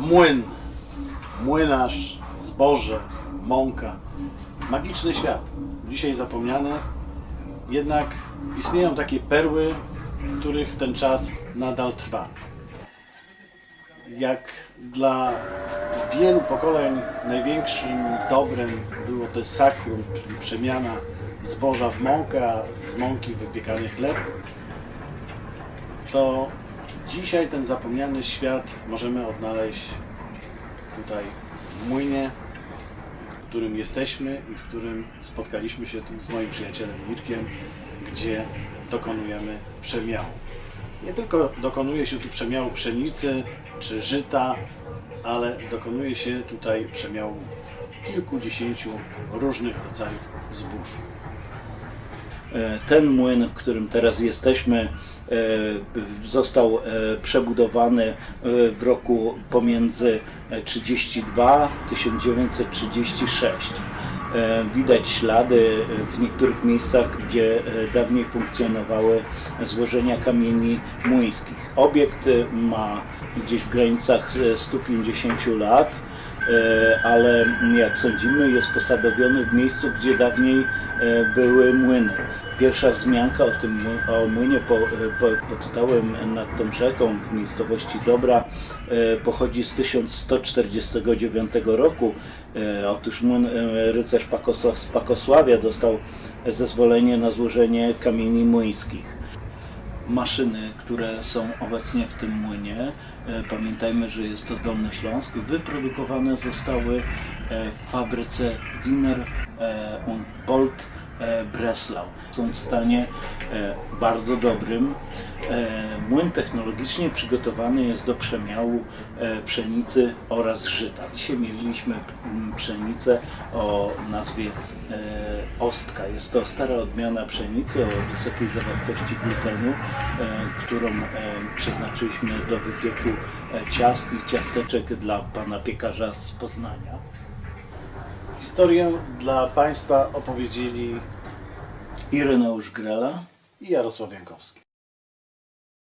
Młyn, młynarz, zboże, mąka. Magiczny świat. Dzisiaj zapomniany. Jednak istnieją takie perły, w których ten czas nadal trwa. Jak dla wielu pokoleń największym dobrem było to sakrum, czyli przemiana zboża w mąkę, a z mąki wypiekany chleb, to dzisiaj ten zapomniany świat możemy odnaleźć tutaj w młynie, w którym jesteśmy i w którym spotkaliśmy się tu z moim przyjacielem Mirkiem, gdzie dokonujemy przemiału. Nie tylko dokonuje się tu przemiału pszenicy czy żyta, ale dokonuje się tutaj przemiału kilkudziesięciu różnych rodzajów zbóż. E, Ten młyn, w którym teraz jesteśmy, został e, przebudowany e, w roku pomiędzy e, 32 a 1936. E, Widać ślady w niektórych miejscach, gdzie e, dawniej funkcjonowały złożenia kamieni młyńskich. Obiekt e, ma gdzieś w granicach e, 150 lat. E, ale jak sądzimy jest posadowiony w miejscu, gdzie dawniej e, były młyny. Pierwsza wzmianka o tym o młynie po, po, nad tą rzeką w miejscowości Dobra e, pochodzi z 1149 roku. E, Otóż młyn e, rycerz Pakosław z Pakosławia dostał zezwolenie na złożenie kamieni młyńskich maszyny, które są obecnie w tym młynie, pamiętajmy, że jest to Dolny Śląsk, wyprodukowane zostały w fabryce Diner und Bolt Breslau. Są w stanie e, bardzo dobrym. E, Młyn technologicznie przygotowany jest do przemiału e, pszenicy oraz żyta. Dzisiaj mieliśmy pszenicę o nazwie e, ostka. Jest to stara odmiana pszenicy o wysokiej zawartości glutenu, e, którą e, przeznaczyliśmy do wypieku e, ciast i ciasteczek dla pana piekarza z Poznania. Historię dla Państwa opowiedzieli Ireneusz Grela i Jarosław Jankowski.